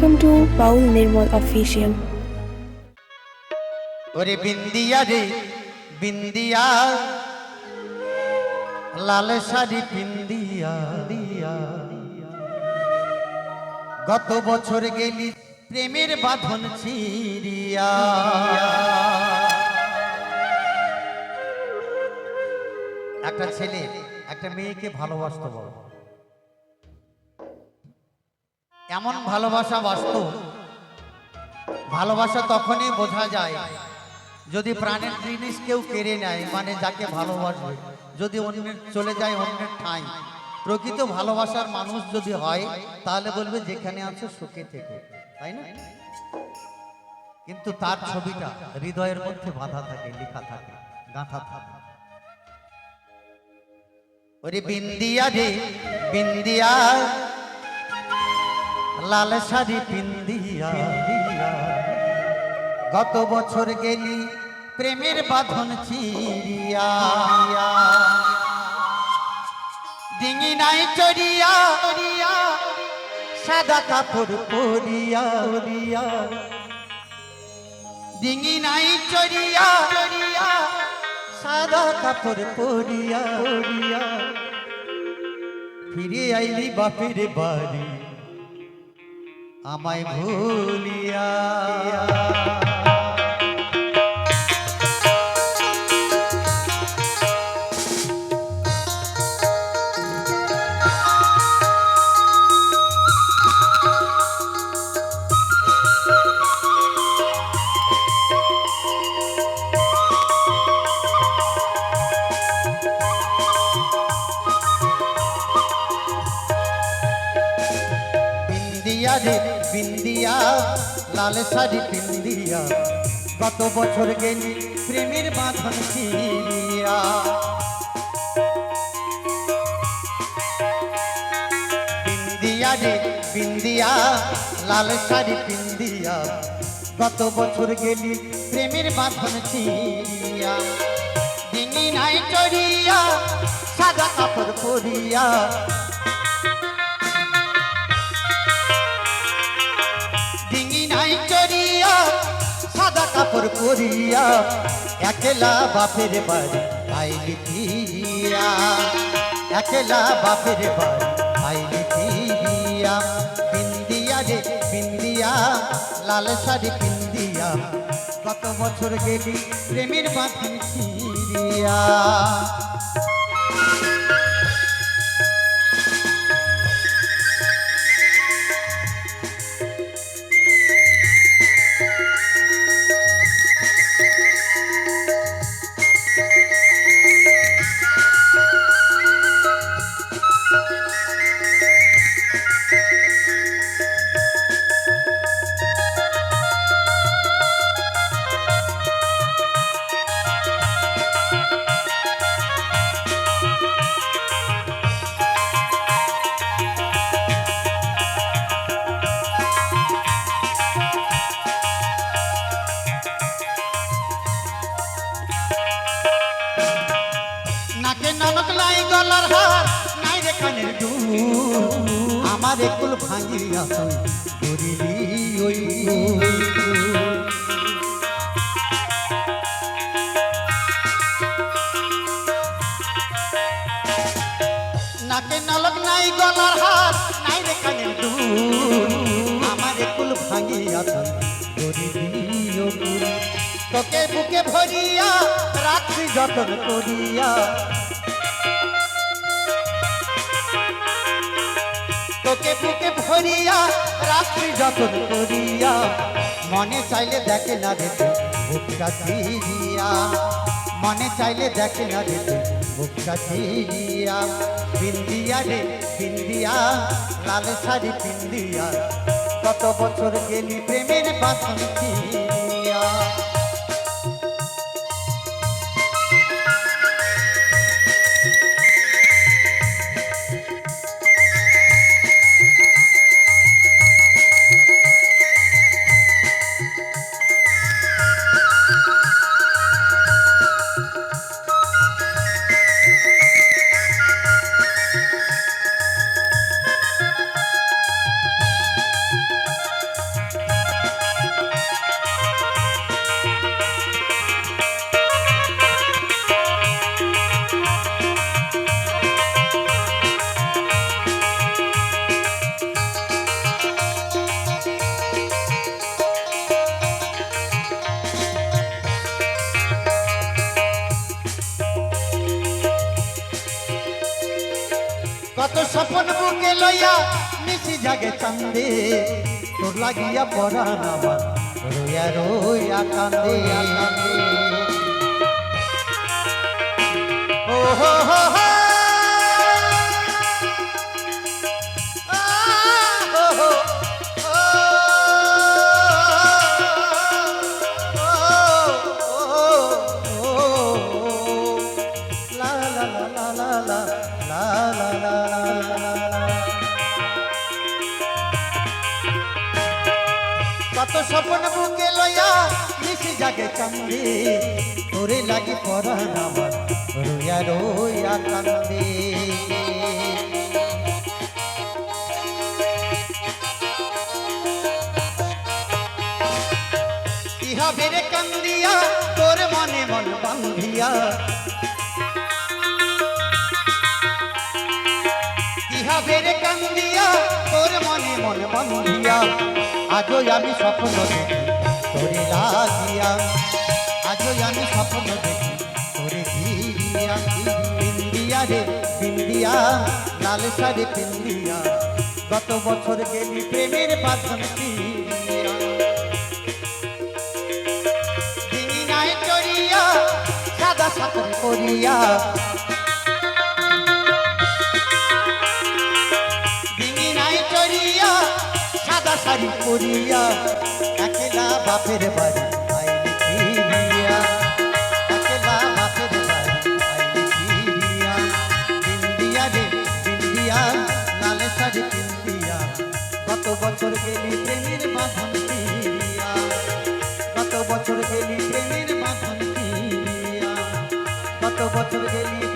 Welcome to Paul Nirmal Official. ওরে বিন্দিয়া রে, বিন্দিয়া। লাল শাড়ি পিন্দিয়া। দিয়া গত বছর গেলি প্রেমের বাঁধন ছিড়িয়া। একটা ছেলে, একটা মেয়েকে ভালোবাসতে বড় এমন ভালোবাসা বাস্তব। ভালোবাসা তখনই বোঝা যায় যদি প্রাণের জিনিস কেউ কেড়ে নেয় মানে যাকে ভালোবাসবে। যদি অন্যের চলে যায়, অন্যের ঠাঁই। প্রকৃত ভালোবাসার মানুষ যদি হয়, তাহলে বলবে যেখানে আছে সুখে থেকে। তাই না? কিন্তু তার ছবিটা হৃদয়ের মধ্যে বাঁধা থাকে, লেখা থাকে, গাঁথা থাকে। ওরে বিন্দিয়া রে, বিন্দিয়া। লাল শাড়ি পিন্দিয়া গত বছর গেলি প্রেমের বাঁধন চিরিয়া ডিঙি নাই চড়িয়া সাদা কাপড় পরিয়া ডিঙি নাই চড়িয়া সাদা কাপড় পরিয়া। ফিরে আইলি বাপের বাড়ি। আমায় ভুলিয়া বিন্দিয়া রে বিন্দিয়া লাল শাড়ি পিন্দিয়া, কত বছর গেলি প্রেমের বাঁধন ছিড়িয়া বিন্দিয়া রে বিন্দিয়া লাল শাড়ি পিন্দিয়া, কত বছর গেলি প্রেমের বাঁধন ছিড়িয়া ডিঙি নাই চড়িয়া, সাদা কাপড় পরিয়া সাদা করিয়া, একলা বাপের বাড়ি আইলি ফিরিয়া। একলা বাপের বাড়ি আইলি ফিরিয়া। পিন্দিয়া রে পিন্দিয়া, লাল শাড়ি পিন্দিয়া, কত বছর গেলি প্রেমের বাঁধন ছিড়িয়া দুল আমার একুল ভাঙিয়া তুই করিলি ওই। নাকে নলক নাই গলার হার নাই রে দুল আমার একুল ভাঙিয়া তুই করিলি তোকে বুকে ভরিয়া রাখি যতন করিয়া তোকে বুকে ভরিয়া, রাত্রি যতন করিয়া, মনে চাইলে দেখে না রেতে বুকটা ছিড়িয়া মনে চাইলে দেখে না রেতে বুকটা ছিড়িয়া বিন্দিয়া রে বিন্দিয়া লাল শাড়ি পিন্দিয়া কত বছর গেলি প্রেমের বাসন কত স্বপন বুকে লইয়া মিশি জাগে চান্দে। তোর লাগিয়া পড়া নামা রইয়া রইয়া, কান্দে কান্দে ও হো হো। হো। la la la la la কত স্বপ্ন বুকে লয়া নিশি জাগে কান্দে তোরে লাগি পরাণ আমার রোয়া রোয়া কান্দে। ইহা বেড়ে কান্দিয়া, তোর মনে মন বান্ধিয়া বেড়ে কান্দিয়া তোর মনে মন বান্ধিয়া আজও আমি স্বপ্ন দেখি তোরে লাগিয়া আজও আমি স্বপ্ন দেখি তোরে ঘিরিয়া। পিন্দিয়া রে, পিন্দিয়া, লাল শাড়ি পিন্দিয়া। গত বছর গেলি প্রেমের সাথর করিয়া বিন্দিয়া লাল শাড়ি পিন্দিয়া কত বছর গেলি প্রেমের বাঁধন কত বছর গেলি প্রেমের বাঁধন কত বছর গেলি